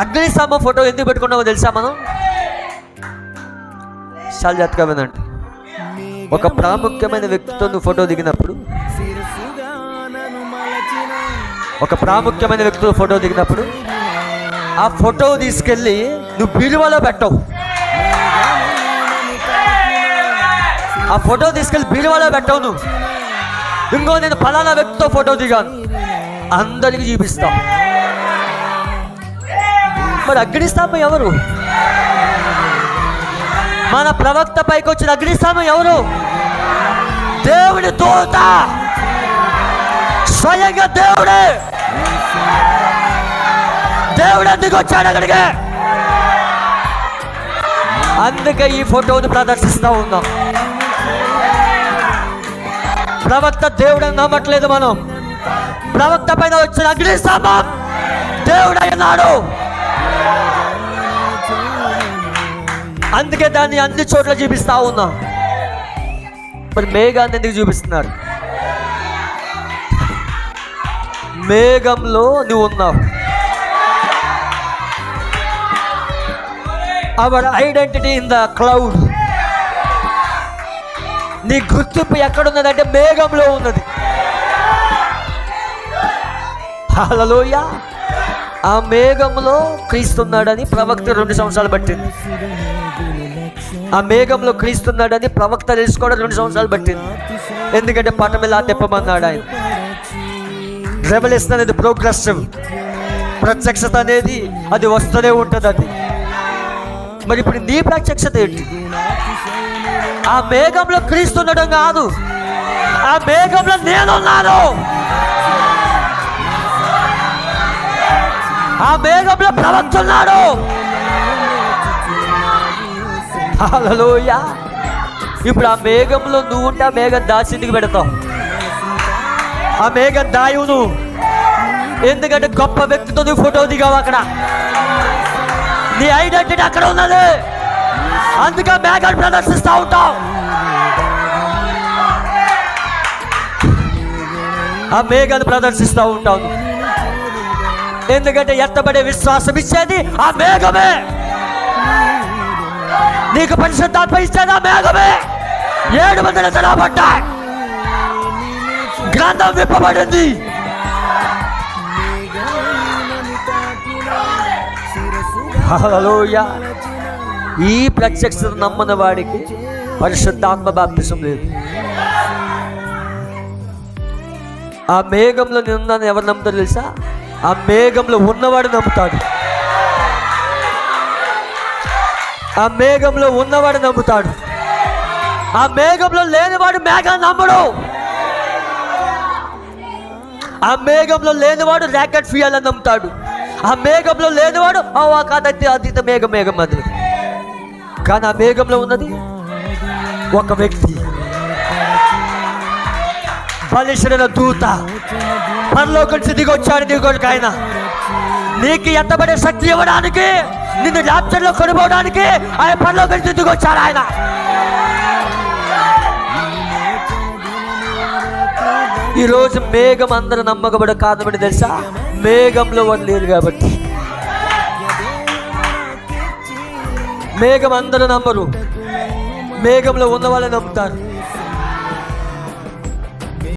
అగ్నిస్తంభ photo ఎందుకు పెట్టుకున్నామో తెలుసా మనం? చాలా జాతకం వినండి. ఒక ప్రాముఖ్యమైన వ్యక్తితో నువ్వు ఫోటో దిగినప్పుడు ఒక ప్రాముఖ్యమైన వ్యక్తితో ఫోటో దిగినప్పుడు ఆ ఫోటో తీసుకెళ్ళి నువ్వు బీరువాలో పెట్టవు. ఆ ఫోటో తీసుకెళ్ళి బీరువాలో పెట్టవు నువ్వు. ఇంకో నేను ఫలానా వ్యక్తితో ఫోటో దిగాను. అందరికీ చూపిస్తావు మరి అగ్నిస్తంభం ఎవరు? మన ప్రవక్త పైకి వచ్చిన అగ్నిస్తంభం ఎవరు? దేవుడి దూత! స్వయంగా దేవుడే! దేవుడు ఎందుకు వచ్చాడు అక్కడికి? అందుకే ఈ ఫోటోను ప్రదర్శిస్తూ ఉన్నాం. ప్రవక్త దేవుడు నమ్మట్లేదు మనం. ప్రవక్త పైన వచ్చిన అగ్నిస్తంభం దేవుడు అయినాడు అందుకే దాన్ని అన్ని చోట్ల చూపిస్తా ఉన్నాం. మరి మేఘాన్ని ఎందుకు చూపిస్తున్నారు? మేఘంలో నువ్వు ఉన్నావు. Our identity in the cloud నీ గుర్తింపు ఎక్కడున్నదంటే మేఘంలో ఉన్నది. హలోయా ఆ మేఘంలో క్రీస్తున్నాడని ప్రవక్త రెండు సంవత్సరాలు పట్టింది ఆ మేఘంలో క్రీస్తున్నాడని ప్రవక్త తెలుసుకోవడం రెండు సంవత్సరాలు పట్టింది ఎందుకంటే పట్టం ఇలా తెప్పమన్నాడు ఆయన. రెవల్యూషన్ అనేది ప్రోగ్రెసివ్ ప్రత్యక్షత అనేది అది వస్తూనే ఉంటుంది అది. మరి ఇప్పుడు నీ ప్రత్యక్షత ఏంటి? ఆ మేఘంలో క్రీస్తుండడం కాదు. ఆ మేఘంలో నేనున్నాను. మేఘంలో ప్రవక్తున్నాడు ఇప్పుడు ఆ మేఘంలో నువ్వు ఉంటే ఆ మేఘం దాచిందికి పెడతావు? ఆ మేఘం దాయువు నువ్వు ఎందుకంటే గొప్ప వ్యక్తితో నువ్వు ఫోటో దిగావు అక్కడ. నీ ఐడెంటిటీ అక్కడ ఉన్నది. అందుకే మేఘాన్ని ప్రదర్శిస్తూ ఉంటావు. ఆ మేఘాన్ని ప్రదర్శిస్తూ ఉంటావు ఎందుకంటే ఎత్తబడే విశ్వాసం ఇచ్చేది ఆ మేఘమే. నీకు పరిశుద్ధాత్మ ఇచ్చేది ఆ మేఘమే. ఏడు వందల తడబడ్డాయి గ్రంథం విప్పబడింది. ఈ ప్రత్యక్షత నమ్మని వాడికి పరిశుద్ధాత్మ బాప్తిసం లేదు. ఆ మేఘంలో నిన్నాను ఎవరు నమ్ముతారు తెలుసా? ఆ మేఘంలో ఉన్నవాడు నమ్ముతాడు. ఆ మేఘంలో ఉన్నవాడు నమ్ముతాడు. ఆ మేఘంలో లేనివాడు మేఘాన్ని నమ్మడు. ఆ మేఘంలో లేనివాడు ర్యాకెట్ ఫియాలని నమ్ముతాడు. ఆ మేఘంలో లేనివాడు ఆ కాదైతే అతీత మేఘం మేఘం అది కానీ ఆ మేఘంలో ఉన్నది ఒక వ్యక్తి. బలిసిన దూత. పరలోకం దిగొచ్చాడు దిగొడుకు ఆయన. నీకు ఎత్తబడే శక్తి ఇవ్వడానికి నిన్ను ర్యాప్చర్లో కొనుకోవడానికి ఆయన పరలోకం దిగొచ్చాడు ఆయన. ఈరోజు మేఘం అందరూ నమ్మకబడి కాదమని తెలుసా? మేఘంలో వాడు లేరు కాబట్టి. మేఘం అందరూ నమ్మరు. మేఘంలో ఉన్న వాళ్ళని నమ్ముతారు.